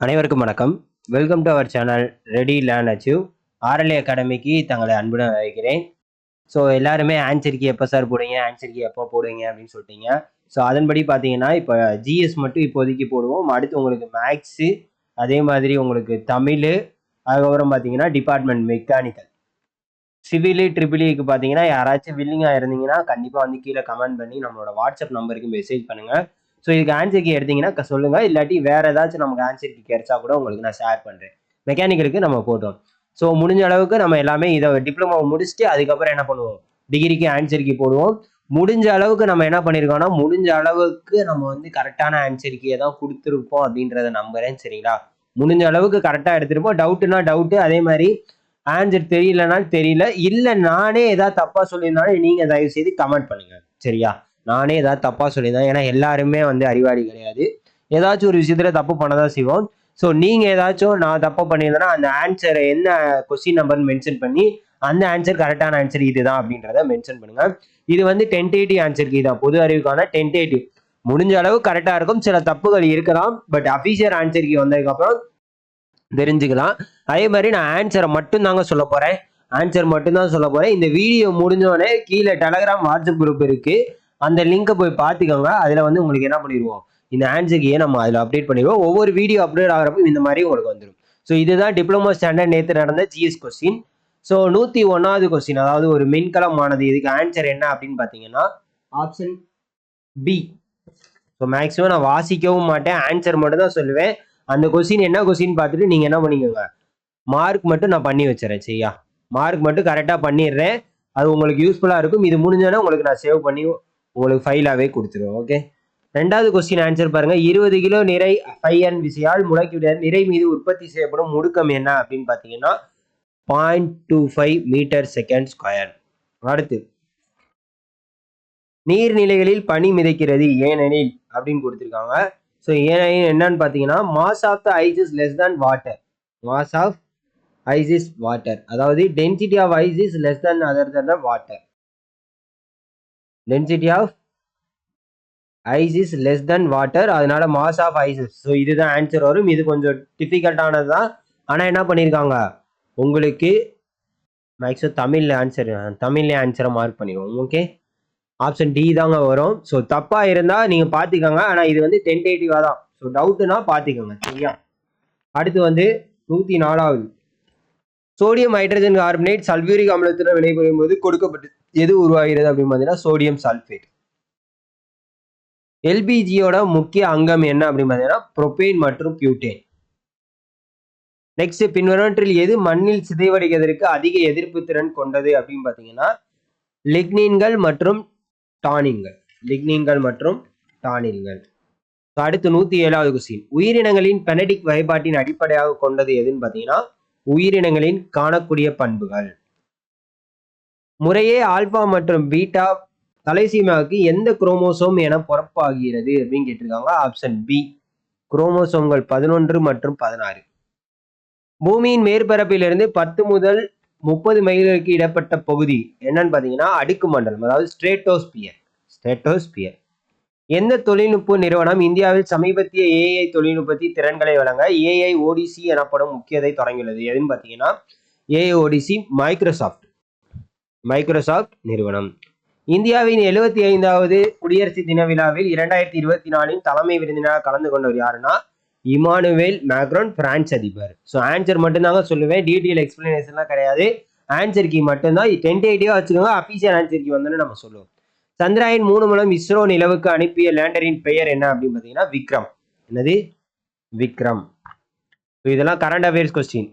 அனைவருக்கும் வணக்கம். Welcome to our channel ready learn achieve RLA அகாடமிக்கு தங்களை அன்புடன் வைக்கிறேன் ஸோ எல்லாருமே ஆன்சருக்கு எப்போ சார் போடுவீங்க? கீ எப்போ போடுவீங்க? அப்படின்னு சொல்லிட்டீங்க. ஸோ அதன்படி பார்த்தீங்கன்னா இப்போ ஜிஎஸ் மட்டும் இப்போதைக்கு போடுவோம். அடுத்து உங்களுக்கு மேக்ஸு அதே மாதிரி உங்களுக்கு தமிழ் அதுக்கப்புறம் பார்த்தீங்கன்னா டிபார்ட்மெண்ட் மெக்கானிக்கல் சிவிலு ட்ரிபிளிக்கு பார்த்தீங்கன்னா யாராச்சும் வில்லிங்காக இருந்தீங்கன்னா கண்டிப்பாக வந்து கீழே கமெண்ட் பண்ணி நம்மளோட வாட்ஸ்அப் நம்பருக்கு மெசேஜ் பண்ணுங்கள் ஸோ இதுக்கு ஆன்சர் கீ எடுத்தீங்கன்னா சொல்லுங்க. இல்லாட்டி வேற ஏதாச்சும் நமக்கு ஆன்சர் கீ கிடைச்சா கூட உங்களுக்கு நான் ஷேர் பண்றேன். மெக்கானிக்கலுக்கு நம்ம போட்டோம். ஸோ முடிஞ்ச அளவுக்கு நம்ம எல்லாமே இதை டிப்ளமோ முடிச்சுட்டு அதுக்கப்புறம் என்ன பண்ணுவோம்? டிகிரிக்கு ஆன்சர் கீ போடுவோம். முடிஞ்ச அளவுக்கு நம்ம என்ன பண்ணியிருக்கோம்னா முடிஞ்ச அளவுக்கு நம்ம வந்து கரெக்டான ஆன்சர் கீயை தான் கொடுத்துருப்போம் அப்படின்றத நம்புறேன் சரிங்களா? முடிஞ்ச அளவுக்கு கரெக்டாக எடுத்திருப்போம். டவுட்டுனா டவுட்டு அதே மாதிரி ஆன்சர் தெரியலனாலும் தெரியல. இல்லை நானே ஏதாவது தப்பாக சொல்லியிருந்தாலும் நீங்கள் தயவு செய்து கமெண்ட் பண்ணுங்க சரியா? நானே ஏதாவது தப்பாக சொல்லியிருந்தேன். ஏன்னா எல்லாருமே வந்து அறிவாளி கிடையாது. ஏதாச்சும் ஒரு விஷயத்தில் தப்பு பண்ணதான் செய்வோம். ஸோ நீங்கள் ஏதாச்சும் நான் தப்பு பண்ணியிருந்தேன்னா அந்த ஆன்சரை என்ன கொஸ்டின் நம்பர்னு மென்ஷன் பண்ணி அந்த ஆன்சர் கரெக்டான ஆன்சர் இதுதான் அப்படின்றத மென்ஷன் பண்ணுங்க. இது வந்து டென்டேட்டிவ் ஆன்சருக்கு இதான் பொது அறிவுக்கான டென்டேட்டிவ் முடிஞ்ச அளவு கரெக்டாக இருக்கும். சில தப்புகள் இருக்கலாம். பட் அஃபீஷியல் ஆன்சருக்கு வந்ததுக்கப்புறம் தெரிஞ்சுக்கலாம். அதே மாதிரி நான் ஆன்சரை மட்டும் தாங்க சொல்ல போகிறேன் ஆன்சர் மட்டும்தான் சொல்ல போகிறேன் இந்த வீடியோ முடிஞ்சோடனே கீழே டெலகிராம் வாட்ஸ்அப் குரூப் இருக்குது அந்த லிங்கை போய் பார்த்துக்கோங்க. அதில் வந்து உங்களுக்கு என்ன பண்ணிடுவோம்? இந்த ஆன்சருக்கு நம்ம அதில் அப்டேட் பண்ணிடுவோம்? ஒவ்வொரு வீடியோ அப்டேட் ஆகிறப்போ இந்த மாதிரி உங்களுக்கு வந்துடும். ஸோ இதுதான் டிப்ளமோ ஸ்டாண்டர்ட் நேற்று நடந்த ஜிஎஸ் கொஸ்டின் ஸோ நூற்றி ஒன்றாவது கொஸ்டின் அதாவது ஒரு மின்கலமானது இதுக்கு ஆன்சர் என்ன அப்படின்னு பார்த்தீங்கன்னா ஆப்ஷன் பி ஸோ மேக்ஸிமம் நான் வாசிக்கவும் மாட்டேன். ஆன்சர் மட்டும் தான் சொல்லுவேன். அந்த கொஸ்டின் என்ன கொஸ்டின் பார்த்துட்டு நீங்கள் என்ன பண்ணிக்கோங்க? மார்க் மட்டும் நான் பண்ணி வச்சுறேன் சரியா? மார்க் மட்டும் கரெக்டாக பண்ணிடுறேன். அது உங்களுக்கு யூஸ்ஃபுல்லாக இருக்கும். இது முடிஞ்சோன்னா உங்களுக்கு நான் சேவ் பண்ணி உங்களுக்கு ஃபைலாகவே கொடுத்துருவோம் ஓகே ரெண்டாவது கொஸ்டின் ஆன்சர் பாருங்க. இருபது கிலோ நிறை ஃபைன் விசையால் முளைக்கிவிட நிறை மீது உற்பத்தி செய்யப்படும் முடுக்கம் என்ன அப்படின்னு பார்த்தீங்கன்னா point two five metre second square அடுத்து நீர்நிலைகளில் பனி மிதைக்கிறது ஏனெனில் அப்படின்னு கொடுத்துருக்காங்க. ஸோ ஏனெனில் என்னன்னு பார்த்தீங்கன்னா mass of the ice is less than water mass of ice is water அதாவது density of ice is less than other than water density of ice is less then water அதனால மாஸ் ஆஃப் ஐசஸ் ஸோ இதுதான் answer வரும். இது கொஞ்சம் டிஃபிகல்ட்டானது தான். ஆனால் என்ன பண்ணியிருக்காங்க உங்களுக்கு மேக்ஸிமம் தமிழில் ஆன்சர் தமிழ்ல ஆன்சரை மார்க் பண்ணிடுவோம். ஓகே ஆப்ஷன் டி தாங்க வரும். ஸோ தப்பாக இருந்தால் நீங்கள் பார்த்துக்கோங்க ஆனால் இது வந்து டென்டேட்டிவாக தான். ஸோ டவுட்டுனா பார்த்துக்கோங்க சரியா? அடுத்து வந்து நூற்றி நாலாவது. சோடியம் ஹைட்ரஜன் கார்பனேட் சல்பியூரிக் அமிலத்துடன் வினைபுரியும் போது கொடுக்கப்பட்டு எது உருவாகிறது அப்படின்னு பார்த்தீங்கன்னா சோடியம் சல்ஃபேட் எல்பிஜியோட முக்கிய அங்கம் என்ன அப்படின்னு பார்த்தீங்கன்னா புரோபேன் மற்றும் பியூட்டேன் நெக்ஸ்ட் பின்வரவற்றில் எது மண்ணில் சிதைவடைவதற்கு அதிக எதிர்ப்பு திறன் கொண்டது அப்படின்னு பார்த்தீங்கன்னா லிக்னின்கள் மற்றும் டானின்கள் லிக்னின்கள் மற்றும் டானின்கள் அடுத்து நூத்தி ஏழாவது கொஸ்டின் உயிரினங்களின் பெனடிக் வகைப்பாட்டின் அடிப்படையாக கொண்டது எதுன்னு பார்த்தீங்கன்னா உயிரினங்களின் காணக்கூடிய பண்புகள். முறையே ஆல்பா மற்றும் பீட்டா தலைசீமாவுக்கு எந்த குரோமோசோம் என பொறப்பாகிறது அப்படின்னு கேட்டிருக்காங்க. ஆப்ஷன் பி குரோமோசோம்கள் பதினொன்று மற்றும் பதினாறு. பூமியின் மேற்பரப்பிலிருந்து பத்து முதல் முப்பது மைல்களுக்கு இடப்பட்ட பகுதி என்னன்னு பார்த்தீங்கன்னா அடுக்கு மண்டலம் அதாவது ஸ்ட்ரேட்டோஸ்பியர் ஸ்ட்ரேட்டோஸ்பியர் எந்த தொழில்நுட்ப நிறுவனம் இந்தியாவில் சமீபத்திய ஏஐ தொழில்நுட்பத்தி திறன்களை வழங்க ஏஐ ஓடிசி எனப்படும் முக்கியத்தை தொடங்கியுள்ளது? எதுன்னு பார்த்தீங்கன்னா ஏஐ ஓடிசி மைக்ரோசாஃப்ட் மைக்ரோசாஃப்ட் நிறுவனம். இந்தியாவின் எழுபத்தி ஐந்தாவது குடியரசு தின விழாவில் இரண்டாயிரத்தி இருபத்தி நாலின் தலைமை விருந்தினராக கலந்து கொண்டவர் யாருன்னா இமானுவேல் மேக்ரோன் பிரான்ஸ் அதிபர். ஸோ ஆன்சர் மட்டும்தாங்க சொல்லுவேன். டீட்டெயில் எக்ஸ்பிளனேஷன்லாம் கிடையாது. ஆன்சர் கீ மட்டும்தான். டென்டேட்டிவாக வச்சுக்கோங்க. அஃபீஷியல் ஆன்சர் கீ வந்தோன்னு நம்ம சொல்லுவோம். சந்திராயன் மூணு மூலம் இஸ்ரோ நிலவுக்கு அனுப்பிய லேண்டரின் பெயர் என்ன அப்படின்னு பார்த்தீங்கன்னா விக்ரம். என்னது? விக்ரம். இதெல்லாம் கரண்ட் அஃபேர்ஸ் கொஸ்டின்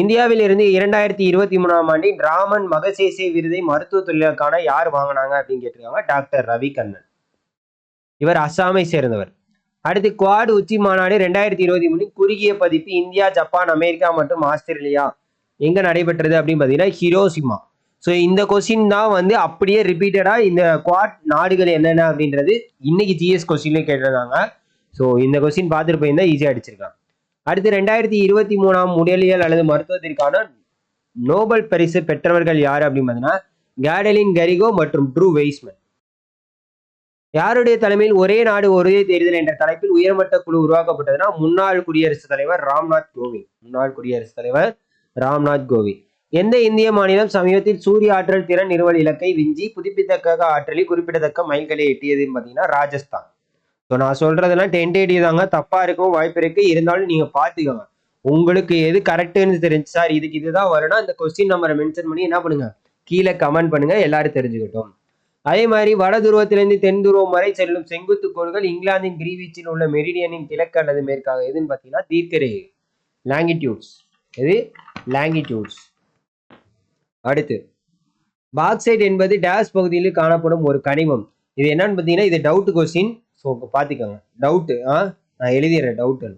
இந்தியாவில் இருந்து இரண்டாயிரத்தி இருபத்தி மூணாம் ஆண்டின் ராமன் மகசேசே விருதை மருத்துவ தொழிலுக்கான யார் வாங்கினாங்க அப்படின்னு கேட்டிருக்காங்க டாக்டர் ரவி கண்ணன் இவர் அஸ்ஸாமை சேர்ந்தவர். அடுத்து குவாட் உச்சி மாநாடு ரெண்டாயிரத்தி இருபத்தி மூணு குறுகிய பதிப்பு இந்தியா ஜப்பான் அமெரிக்கா மற்றும் ஆஸ்திரேலியா எங்க நடைபெற்றது அப்படின்னு பார்த்தீங்கன்னா ஹிரோசிமா ஸோ இந்த கொஸ்டின் தான் வந்து அப்படியே ரிப்பீட்டடா இந்த குவாட் நாடுகள் என்னென்ன அப்படின்றது இன்னைக்கு ஜிஎஸ் கொஸ்டின்லேயே கேட்டிருந்தாங்க. ஸோ இந்த கொஸ்டின் பார்த்துட்டு போயிருந்தா ஈஸியாக அடிச்சிருக்கான் அடுத்து ரெண்டாயிரத்தி இருபத்தி மூணாம் உடலியல் அல்லது மருத்துவத்திற்கான நோபல் பரிசு பெற்றவர்கள் யார் அப்படின்னு பார்த்தீங்கன்னா கேடலின் கரிகோ மற்றும் ட்ரூ வெய்ஸ்மன். யாருடைய தலைமையில் ஒரே நாடு ஒரே தேர்தல் என்ற தலைப்பில் உயர்மட்ட குழு உருவாக்கப்பட்டதுன்னா முன்னாள் குடியரசுத் தலைவர் ராம்நாத் கோவிந்த். முன்னாள் குடியரசுத் தலைவர் ராம்நாத் கோவிந்த். எந்த இந்திய மாநிலம் சமீபத்தில் சூரிய ஆற்றல் திறன் நிறுவல் இலக்கை விஞ்சி புதுப்பித்தக்க ஆற்றலில் குறிப்பிடத்தக்க மைல்களை எட்டியதுன்னு பார்த்தீங்கன்னா ராஜஸ்தான். ஸோ நான் சொல்றதெல்லாம் டென்டேடி தாங்க தப்பா இருக்கும் வாய்ப்பு இருக்கு. இருந்தாலும் நீங்க பாத்துக்கோங்க. உங்களுக்கு எது கரெக்டுன்னு தெரிஞ்சு சார் இதுக்கு இதுதான் வரும்னா அந்த கொஸ்டின் நம்பரை மென்ஷன் பண்ணி என்ன பண்ணுங்க? கீழே கமெண்ட் பண்ணுங்க. எல்லாரும் தெரிஞ்சுக்கிட்டோம். அதே மாதிரி வட துருவத்திலிருந்து தென் துருவம் வரை செல்லும் செங்குத்து கோள்கள் இங்கிலாந்தின் கிரீவிச்சில் உள்ள மெரிடியனின் கிழக்கு அல்லது மேற்காக. எதுன்னு பார்த்தீங்கன்னா தீர்க்கரேகை லாங்கிடியூட்ஸ் எது? லாங்கிடியூட்ஸ் அடுத்து. பாக்சைட் என்பது டேஷ் பகுதியில் காணப்படும் ஒரு கனிமம். இது என்னன்னு பார்த்தீங்கன்னா இது டவுட் கொஸ்டின் ஸோ பார்த்துக்கோங்க டவுட்டு ஆ? நான் எழுதிடுறேன் டவுட்டு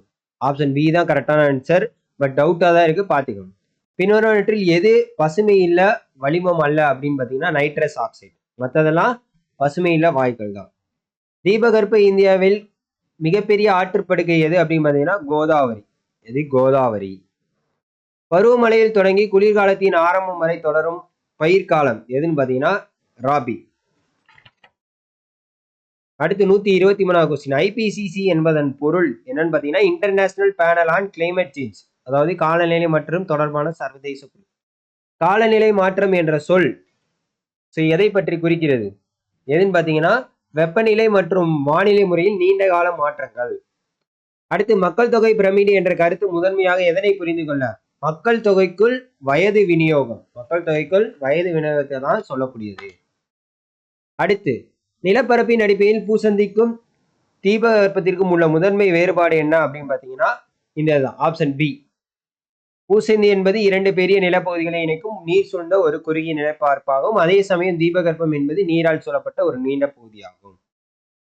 ஆப்ஷன் பி தான் கரெக்டான ஆன்சர் பட் டவுட்டாக தான் இருக்குது பார்த்துக்கோங்க பின்வருவற்றில் எது பசுமை இல்லை வளிமம் அல்ல அப்படின்னு பார்த்தீங்கன்னா நைட்ரஸ் ஆக்சைடு மற்றதெல்லாம் பசுமை இல்லை வாயுக்கள் தான். தீபகற்ப இந்தியாவில் மிகப்பெரிய ஆற்றுப்படுகை எது அப்படின்னு பார்த்தீங்கன்னா கோதாவரி. எது? கோதாவரி. பருவமழையில் தொடங்கி குளிர்காலத்தின் ஆரம்பம் வரை தொடரும் பயிர்காலம் எதுன்னு பார்த்தீங்கன்னா ராபி. அடுத்து நூத்தி இருபத்தி மூணாவது கொஸ்டின் ஐபிசிசி என்பதன் பொருள் என்னன்னு பார்த்தீங்கன்னா international panel on climate change அதாவது காலநிலை மற்றும் தொடர்பான சர்வதேச குழு. காலநிலை மாற்றம் என்ற சொல் ஸோ எதை பற்றி குறிக்கிறது? எதுன்னு பார்த்தீங்கன்னா வெப்பநிலை மற்றும் வானிலை முறையில் நீண்ட கால மாற்றங்கள். அடுத்து மக்கள் தொகை பிரமிடு என்ற கருத்து முதன்மையாக எதனை புரிந்து கொள்ள? மக்கள் தொகைக்குள் வயது விநியோகம். மக்கள் தொகைக்குள் வயது விநியோகத்தை தான் சொல்லக்கூடியது. அடுத்து நிலப்பரப்பின் அடிப்படையில் பூசந்திக்கும் தீபகற்பத்திற்கும் உள்ள முதன்மை வேறுபாடு என்ன அப்படின்னு பார்த்தீங்கன்னா இந்த ஆப்ஷன் பி பூசந்தி என்பது இரண்டு பெரிய நிலப்பகுதிகளை இணைக்கும் நீர் சூழ்ந்த ஒரு குறுகிய நிலப்பரப்பாகும். அதே சமயம் தீபகற்பம் என்பது நீரால் சூழப்பட்ட ஒரு நீண்ட பகுதியாகும்.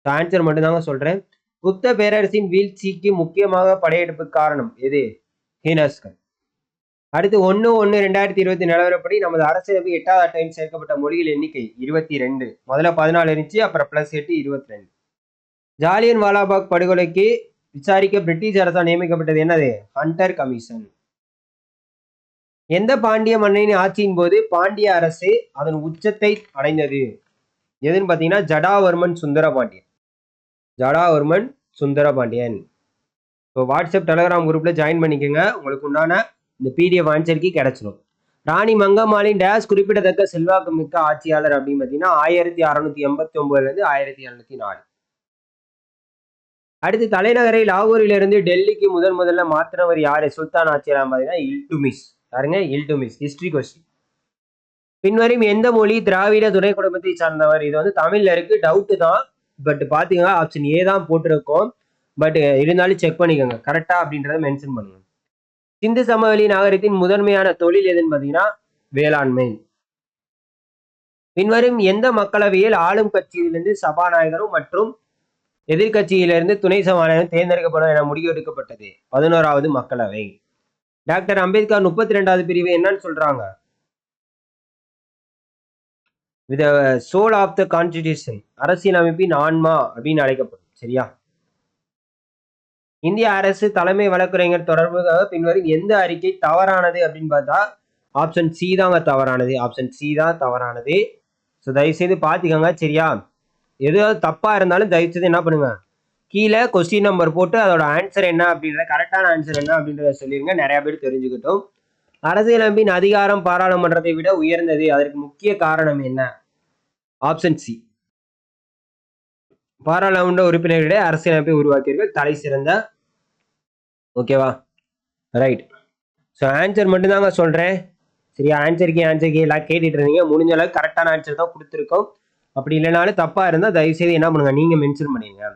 ஆன்சர் மட்டும்தாங்க சொல்றேன். குப்த பேரரசின் வீழ்ச்சிக்கு முக்கியமாக படையெடுப்பு காரணம் எது? ஹீனஸ்கர் அடுத்து ஒன்று ஒன்று ரெண்டாயிரத்தி இருபத்தி நிலவரப்படி நமது அரசியலமைப்பு எட்டாவது அட்டையில் சேர்க்கப்பட்ட மொழிகள் எண்ணிக்கை இருபத்தி ரெண்டு முதல்ல பதினாலு இருந்துச்சு அப்புறம் பிளஸ் எட்டு இருபத்தி ரெண்டு ஜாலியன் வாலாபாக் படுகொலைக்கு விசாரிக்க பிரிட்டிஷ் அரசால் நியமிக்கப்பட்டது என்னது? ஹண்டர் கமிஷன் எந்த பாண்டிய மன்னனின் ஆட்சியின் போது பாண்டிய அரசு அதன் உச்சத்தை அடைந்தது? எதுன்னு பார்த்தீங்கன்னா ஜடாவர்மன் சுந்தரபாண்டியன். ஜடாவர்மன் சுந்தரபாண்டியன். இப்போ வாட்ஸ்அப் டெலகிராம் குரூப்பில் ஜாயின் பண்ணிக்கோங்க. உங்களுக்கு உண்டான இந்த பிடிஎஃப் ஆன்சருக்கு கிடைச்சிடும் ராணி மங்கம்மாளின் டேஸ் குறிப்பிடத்தக்க செல்வாக்கு மிக்க ஆட்சியாளர் அப்படின்னு பார்த்தீங்கன்னா ஆயிரத்தி அறநூத்தி எண்பத்தி ஒன்பதுலேருந்து ஆயிரத்தி எழுநூத்தி நாலு. அடுத்து தலைநகரை லாகூரிலிருந்து டெல்லிக்கு முதன் முதல்ல மாத்தினவர் யாரு? சுல்தான் ஆட்சியாளர் பார்த்தீங்கன்னா இல்டுமிஸ் பாருங்க இல்டுமிஸ் ஹிஸ்ட்ரி கொஸ்டின் பின்வரும் எந்த மொழி திராவிட துணை குடும்பத்தை சார்ந்தவர்? இது வந்து தமிழ்ல இருக்கு. டவுட்டு தான். பட் பாத்தீங்கன்னா ஆப்ஷன் ஏ தான் போட்டிருக்கோம். பட் இருந்தாலும் செக் பண்ணிக்கோங்க. கரெக்டா அப்படின்றத மென்ஷன் பண்ணுங்க. சிந்து சமவெளி நகரத்தின் முதன்மையான தொழில் எதுன்னு பார்த்தீங்கன்னா வேளாண்மை. பின்வரும் எந்த மக்களவையில் ஆளும் கட்சியிலிருந்து சபாநாயகரும் மற்றும் எதிர்கட்சியிலிருந்து துணை சபாநாயகரும் தேர்ந்தெடுக்கப்படும் என முடிவெடுக்கப்பட்டது. பதினோராவது மக்களவை. டாக்டர் அம்பேத்கர் முப்பத்தி ரெண்டாவது பிரிவு என்னன்னு சொல்றாங்க. வித சோல் ஆஃப் த கான்ஸ்டிடியூஷன் அரசியலமைப்பின் ஆன்மா அப்படின்னு அழைக்கப்படும். சரியா? இந்திய அரசு தலைமை வழக்குரைஞர் தொடர்பாக பின்வரும் எந்த அறிக்கை தவறானது அப்படின்னு பார்த்தா ஆப்ஷன் சி தாங்க தவறானது. ஆப்ஷன் சி தான் தவறானது. ஸோ தயவுசெய்து பார்த்துக்கோங்க சரியா? எதாவது தப்பாக இருந்தாலும் தயவுசெய்து என்ன பண்ணுங்க? கீழே கொஸ்டின் நம்பர் போட்டு அதோட ஆன்சர் என்ன அப்படின்றத கரெக்டான ஆன்சர் என்ன அப்படின்றத சொல்லிருங்க. நிறைய பேர் தெரிஞ்சுக்கிட்டோம். அரசியலமைப்பின் அதிகாரம் பாராளுமன்றத்தை விட உயர்ந்தது. அதற்கு முக்கிய காரணம் என்ன? ஆப்ஷன் சி பாராளுமன்ற உறுப்பினர்களிடையே அரசியலமைப்பை உருவாக்கியவர்கள் தலை சிறந்த ஓகேவா? ரைட் ஸோ ஆன்சர் மட்டும்தாங்க சொல்கிறேன் சரியா? ஆன்சருக்கு ஆன்சருக்கு எல்லாம் கேட்டுட்டு இருந்தீங்க. முடிஞ்ச அளவுக்கு கரெக்டான ஆன்சர் தான் கொடுத்துருக்கோம். அப்படி இல்லைனாலும் தப்பாக இருந்தால் தயவுசெய்து என்ன பண்ணுங்க? நீங்கள் மென்ஷன் பண்ணிடுங்க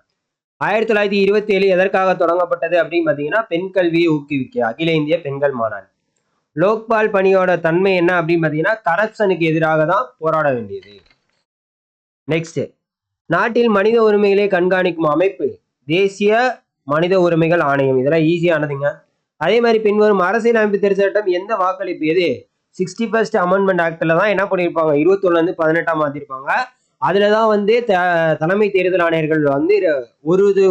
ஆயிரத்தி தொள்ளாயிரத்தி இருபத்தி ஏழு எதற்காக தொடங்கப்பட்டது அப்படின்னு பார்த்தீங்கன்னா பெண் கல்வியை ஊக்குவிக்க அகில இந்திய பெண்கள் மாநாடு. லோக்பால் பணியோட தன்மை என்ன அப்படின்னு பார்த்தீங்கன்னா கரப்ஷனுக்கு எதிராக தான் போராட வேண்டியது. நெக்ஸ்ட் நாட்டில் மனித உரிமைகளை கண்காணிக்கும் அமைப்பு தேசிய மனித உரிமைகள் ஆணையம். இதெல்லாம் ஈஸியானதுங்க அதே மாதிரி பின்வரும் அரசியல் அமைப்பு சட்டம் எந்த வாக்களிப்பு எது? சிக்ஸ்டி ஃபர்ஸ்ட் அமெண்ட்மெண்ட் ஆக்டில் தான் என்ன பண்ணியிருப்பாங்க? இருபத்தொன்னுலேருந்து பதினெட்டாம் மாற்றிருப்பாங்க அதில் தான் வந்து த தலைமை தேர்தல் ஆணையர்கள் வந்து ஒரு இது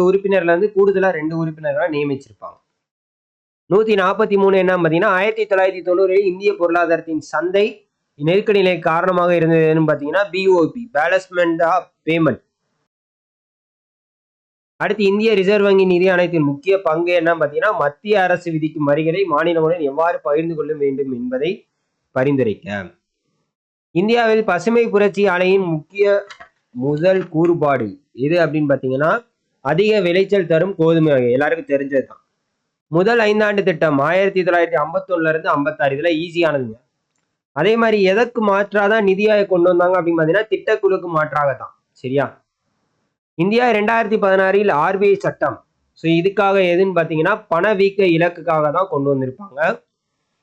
கூடுதலாக ரெண்டு உறுப்பினர்களை நியமிச்சிருப்பாங்க. நூற்றி நாற்பத்தி மூணு என்ன பார்த்தீங்கன்னா ஆயிரத்தி தொள்ளாயிரத்தி தொண்ணூறில் இந்திய பொருளாதாரத்தின் சந்தை நெருக்கடி நிலை காரணமாக இருந்ததுன்னு பார்த்தீங்கன்னா பிஓபி பேலன்ஸ்மெண்ட் ஆஃப் பேமெண்ட் அடுத்து இந்திய ரிசர்வ் வங்கி நிதி ஆணையத்தின் முக்கிய பங்கு என்னன்னு பார்த்தீங்கன்னா மத்திய அரசு விதிக்கும் வரிகளை மாநிலங்களுடன் எவ்வாறு பகிர்ந்து கொள்ள வேண்டும் என்பதை பரிந்துரைக்க. இந்தியாவில் பசுமை புரட்சி ஆலையின் முக்கிய முதல் கூறுபாடு எது அப்படின்னு பார்த்தீங்கன்னா அதிக விளைச்சல் தரும் கோதுமை வகை. எல்லாருக்கும் தெரிஞ்சது தான் முதல் ஐந்தாண்டு திட்டம் ஆயிரத்தி தொள்ளாயிரத்தி ஐம்பத்தொன்னுல இருந்து ஐம்பத்தாறு இதுல ஈஸியானதுங்க அதே மாதிரி எதற்கு மாற்றாதான் நிதியாய கொண்டு வந்தாங்க அப்படின்னு பார்த்தீங்கன்னா திட்டக்குழுக்கு மாற்றாக தான் சரியா? இந்தியா ரெண்டாயிரத்தி பதினாறில் ஆர்பிஐ சட்டம். ஸோ இதுக்காக எதுன்னு பார்த்தீங்கன்னா பணவீக்க இலக்குக்காக தான் கொண்டு வந்திருப்பாங்க.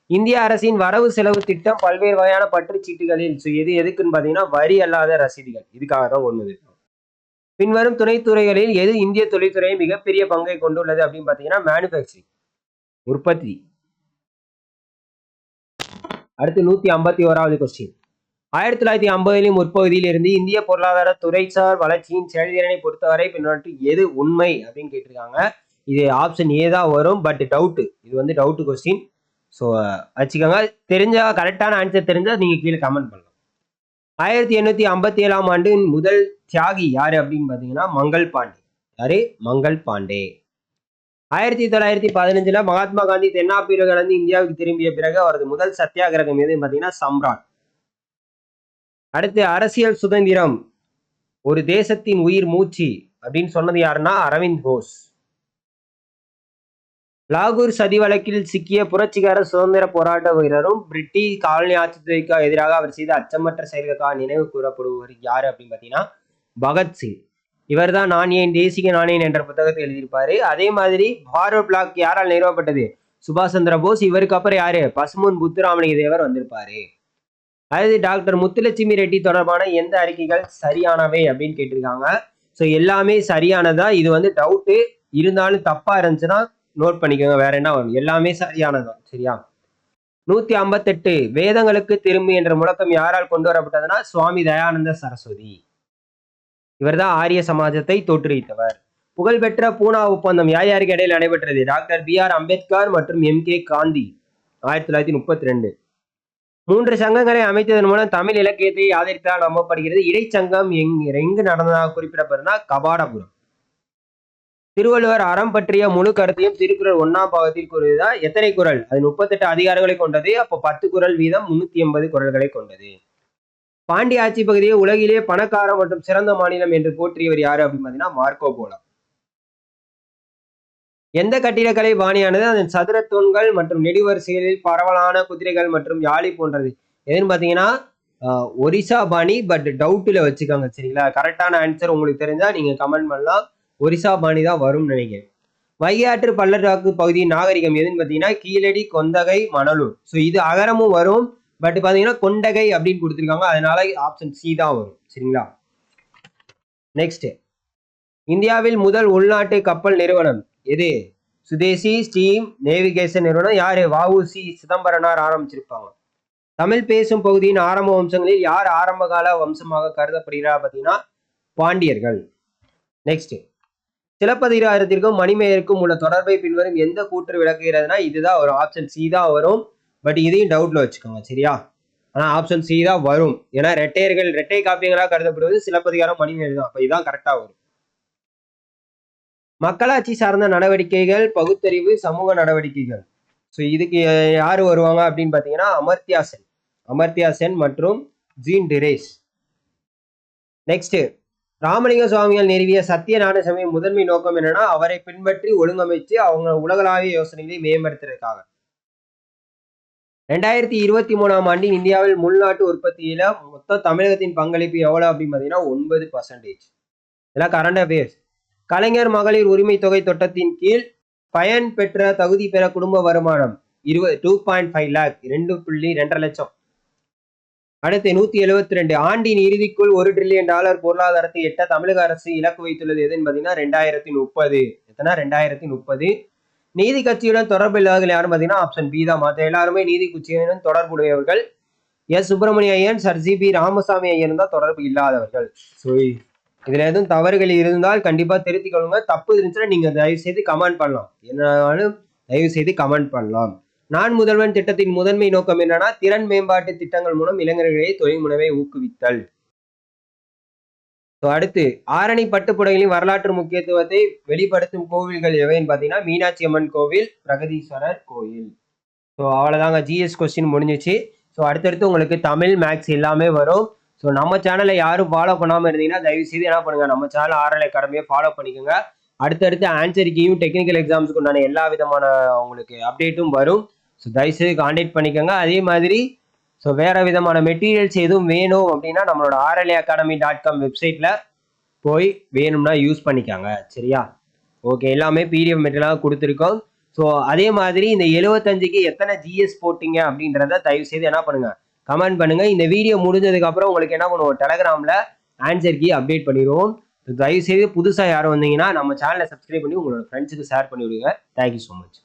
இந்திய அரசின் வரவு செலவு திட்டம் பல்வேறு வகையான பற்றுச்சீட்டுகளில் ஸோ எது எதுக்குன்னு பார்த்தீங்கன்னா வரி அல்லாத ரசீதுகள். இதுக்காக தான் கொண்டு வந்திருப்பாங்க பின்வரும் துணைத்துறைகளில் எது இந்திய தொழில்துறை மிகப்பெரிய பங்கை கொண்டுள்ளது அப்படின்னு பார்த்தீங்கன்னா மேனுஃபேக்சரிங் உற்பத்தி. அடுத்து நூத்தி ஐம்பத்தி ஓராவது கொஸ்டின் ஆயிரத்தி தொள்ளாயிரத்தி ஐம்பதுகளின் முற்பகுதியில் இருந்து இந்திய பொருளாதார துறைசார் வளர்ச்சியின் செயல்திறனை பொறுத்தவரை பின்னோட்டு எது உண்மை அப்படின்னு கேட்டிருக்காங்க. இது ஆப்ஷன் ஏ தான் வரும் பட் டவுட்டு இது வந்து டவுட்டு கொஸ்டின் ஸோ வச்சுக்கோங்க. தெரிஞ்சா கரெக்டான ஆன்சர் தெரிஞ்சால் நீங்கள் கீழே கமெண்ட் பண்ணலாம் ஆயிரத்தி எண்ணூற்றி ஐம்பத்தி ஏழாம் ஆண்டு முதல் தியாகி யார் அப்படின்னு பார்த்தீங்கன்னா மங்கள் பாண்டே. யாரு? மங்கள் பாண்டே. ஆயிரத்தி தொள்ளாயிரத்தி பதினஞ்சுல மகாத்மா காந்தி தென்னாப்பிரிக்கிலிருந்து இந்தியாவுக்கு திரும்பிய பிறகு அவரது முதல் சத்தியாகிரகம் எதுன்னு பார்த்தீங்கன்னா சம்ராட். அடுத்து அரசியல் சுதந்திரம். ஒரு தேசத்தின் உயிர் மூச்சு அப்படின்னு சொன்னது யாருன்னா அரவிந்த் கோஷ் லாகூர் சதி வழக்கில் சிக்கிய புரட்சிகர சுதந்திர போராட்ட வீரரும் பிரிட்டிஷ் காலனி ஆட்சித்துறைக்கு எதிராக அவர் செய்த அச்சமற்ற செயல்களுக்காக நினைவு கூறப்படுபவர் யாரு அப்படின்னு பார்த்தீங்கன்னா பகத்சிங் இவர் தான் நான் ஏன் தேசிய நாணயன் என்ற புத்தகத்தை எழுதியிருப்பாரு. அதே மாதிரி பாரோ பிளாக் யாரால் நிறுவப்பட்டது? சுபாஷ் சந்திர போஸ் இவருக்கு அப்புறம் யாரு? பசுமன் புத்துராமலிங்க தேவர் வந்திருப்பாரு. அதாவது டாக்டர் முத்துலட்சுமி ரெட்டி தொடர்பான எந்த அறிக்கைகள் சரியானவை அப்படின்னு கேட்டிருக்காங்க. ஸோ எல்லாமே சரியானதா? இது வந்து டவுட்டு இருந்தாலும் தப்பா இருந்துச்சுன்னா நோட் பண்ணிக்கோங்க. வேற என்ன வரும்? எல்லாமே சரியானதான் சரியா? நூத்தி ஐம்பத்தெட்டு வேதங்களுக்கு திரும்பு என்ற முழக்கம் யாரால் கொண்டு வரப்பட்டதுன்னா சுவாமி தயானந்த சரஸ்வதி. இவர்தான் ஆரிய சமாஜத்தை தோற்றுவித்தவர். புகழ்பெற்ற பூனா ஒப்பந்தம் யார் யாருக்கு இடையில் நடைபெற்றது? டாக்டர் பி ஆர் அம்பேத்கர் மற்றும் எம் கே காந்தி. ஆயிரத்தி தொள்ளாயிரத்தி முப்பத்தி ரெண்டு. மூன்று சங்கங்களை அமைத்ததன் மூலம் தமிழ் இலக்கியத்தை ஆதரித்தால் நம்பப்படுகிறது இடைச்சங்கம் எங் எங்கு நடந்ததாக குறிப்பிடப்படுதுன்னா கபாடபுரம். திருவள்ளுவர் அறம் பற்றிய முழு கருத்தையும் திருக்குறள் ஒன்னாம் பாகத்தில் கூறுவதா எத்தனை குரல் அது முப்பத்தெட்டு அதிகாரங்களை கொண்டது அப்போ பத்து குரல் வீதம் முன்னூத்தி எண்பது குரல்களை கொண்டது. பாண்டிய ஆட்சி பகுதியை உலகிலே பணக்கார மற்றும் சிறந்த மாநிலம் என்று போற்றியவர் யாரு அப்படின்னு பார்த்தீங்கன்னா மார்க்கோ போலம் எந்த கட்டிடக்கலை பாணியானது அதன் சதுர தூண்கள் மற்றும் நெடுவரிசைகளில் பரவலான குதிரைகள் மற்றும் யாழி போன்றது? எதுன்னு பார்த்தீங்கன்னா ஒரிசா பாணி பட் டவுட்டில் வச்சுக்கோங்க சரிங்களா? கரெக்டான ஆன்சர் உங்களுக்கு தெரிஞ்சால் நீங்கள் கமெண்ட் பண்ணலாம். ஒரிசா பாணி தான் வரும்னு நினைக்கிறேன். வைகையாற்று பள்ளத்தாக்கு பகுதியின் நாகரிகம் எதுன்னு பார்த்தீங்கன்னா கீழடி கொந்தகை மணலூர். ஸோ இது அகரமும் வரும் பட் பார்த்தீங்கன்னா கொண்டகை அப்படின்னு கொடுத்துருக்காங்க. அதனால ஆப்ஷன் சி தான் வரும் சரிங்களா? நெக்ஸ்ட் இந்தியாவில் முதல் உள்நாட்டு கப்பல் நிறுவனம். எது? சுதேசி ஸ்டீம் நேவிகேஷன் நிறுவனம். யாரு? வஉசி சிதம்பரனார் ஆரம்பிச்சிருப்பாங்க. தமிழ் பேசும் பகுதியின் ஆரம்ப வம்சங்களில் யார் ஆரம்பகால வம்சமாக கருதப்படுகிறார் பார்த்தீங்கன்னா பாண்டியர்கள். நெக்ஸ்ட் சிலப்பதிகாரத்திற்கும் மணிமேயருக்கும் உள்ள தொடர்பை பின்வரும் எந்த கூற்று விளக்குகிறதுனா இதுதான் ஒரு ஆப்ஷன் சி தான் வரும். பட் இதையும் டவுட்ல வச்சுக்கோங்க சரியா? ஆனா ஆப்ஷன் சி தான் வரும். ஏன்னா ரெட்டையர்கள் ரெட்டை காப்பியங்களாக கருதப்படுவது சிலப்பதிகாரம் மணிமேயர் தான். அப்போ இதுதான் கரெக்டா வரும். மக்களாட்சி சார்ந்த நடவடிக்கைகள் பகுத்தறிவு சமூக நடவடிக்கைகள். ஸோ இதுக்கு யார் வருவாங்க அப்படின்னு பார்த்தீங்கன்னா அமர்த்தியா சென். அமர்த்தியா சென் மற்றும் ஜீன் டிரேஸ். நெக்ஸ்ட் ராமலிங்க சுவாமிகள் நிறுவிய சத்திய நாடு சமயம் முதன்மை நோக்கம் என்னன்னா அவரை பின்பற்றி ஒழுங்கமைச்சு அவங்க உலகளாவிய யோசனைகளை மேம்படுத்துறதுக்காக. ரெண்டாயிரத்தி இருபத்தி மூணாம் ஆண்டின் இந்தியாவில் உள்நாட்டு உற்பத்தியில மொத்த தமிழகத்தின் பங்களிப்பு எவ்வளவு அப்படின்னு பார்த்தீங்கன்னா ஒன்பது பர்சன்டேஜ் இதெல்லாம் கரண்ட் அஃபேர்ஸ் கலைஞர் மகளிர் உரிமை தொகை திட்டத்தின் கீழ் பயன் பெற்ற தகுதி பெற குடும்ப வருமானம் இருபது டூ பாயிண்ட் ஃபைவ் லேக் ரெண்டு புள்ளி ரெண்டரை லட்சம். அடுத்து நூத்தி எழுபத்தி ரெண்டு ஆண்டின் இறுதிக்குள் ஒரு ட்ரில்லியன் டாலர் பொருளாதாரத்தை எட்ட தமிழக அரசு இலக்கு வைத்துள்ளது எதுன்னு பார்த்தீங்கன்னா ரெண்டாயிரத்தி முப்பது. எத்தனை? ரெண்டாயிரத்தி முப்பது. நீதி கட்சியுடன் தொடர்பு இல்லாதவர்கள் யாரும் பார்த்தீங்கன்னா ஆப்ஷன் பி தான். மற்ற எல்லாருமே நீதி கட்சியுடன் தொடர்புடையவர்கள். S. Subramania Aiyan sir. G. P. Ramasamy Aiyan தான் தொடர்பு இல்லாதவர்கள். ஸோ இதுல எதுவும் தவறுகள் இருந்தால் கண்டிப்பா திருத்திக் கொள்ளுங்க தப்பு இருந்துச்சுன்னா நீங்க தயவு செய்து கமெண்ட் பண்ணலாம். என்னாலும் தயவு செய்து கமெண்ட் பண்ணலாம். நான் முதல்வன் திட்டத்தின் முதன்மை நோக்கம் என்னன்னா திறன் மேம்பாட்டு திட்டங்கள் மூலம் இளைஞர்களை தொழில் முனைவை ஊக்குவித்தல். அடுத்து ஆரணி பட்டுப்புடைகளின் வரலாற்று முக்கியத்துவத்தை வெளிப்படுத்தும் கோவில்கள் எவைன்னு பார்த்தீங்கன்னா மீனாட்சி அம்மன் கோவில் பிரகதீஸ்வரர் கோயில். ஸோ அவ்வளோதாங்க ஜிஎஸ் கொஸ்டின் முடிஞ்சிச்சு. ஸோ அடுத்தடுத்து உங்களுக்கு தமிழ் மேக்ஸ் எல்லாமே வரும். ஸோ நம்ம சேனலை யாரும் ஃபாலோ பண்ணாமல் இருந்தீங்கன்னா தயவு செய்து என்ன பண்ணுங்க? நம்ம சேனல் ஆர்எல் அகாடமியை ஃபாலோ பண்ணிக்கோங்க. அடுத்தடுத்து ஆன்சரிக்கையும் டெக்னிக்கல் எக்ஸாம்ஸ்க்கு உண்டான எல்லா விதமான உங்களுக்கு அப்டேட்டும் வரும். ஸோ தயவுசெய்து காண்டாக்ட் பண்ணிக்கோங்க. அதே மாதிரி ஸோ வேறு விதமான மெட்டீரியல்ஸ் எதுவும் வேணும் அப்படின்னா நம்மளோட ஆர்எல்ஏ அகாடமி டாட் காம் வெப்சைட்டில் போய் வேணும்னா யூஸ் பண்ணிக்கோங்க. சரியா? ஓகே எல்லாமே பிடிஎஃப் மெட்டீரியலாக கொடுத்துருக்கோம். ஸோ அதே மாதிரி இந்த எழுபத்தஞ்சுக்கு எத்தனை ஜிஎஸ் போட்டிங்க அப்படின்றத தயவு செய்து என்ன பண்ணுங்கள் கமெண்ட் பண்ணுங்க. இந்த வீடியோ முடிஞ்சதுக்கு அப்புறம் உங்களுக்கு என்ன பண்ணுவோம்? டெலகிராம்ல ஆன்சர் கீ அப்டேட் பண்ணிடுவோம். தயவு செய்து புதுசாக யாரும் வந்தீங்கன்னா நம்ம சேனலை சப்ஸ்கிரைப் பண்ணி உங்களோட ஃப்ரெண்ட்ஸுக்கு ஷேர் பண்ணி விடுங்க தேங்க்யூ ஸோ மச்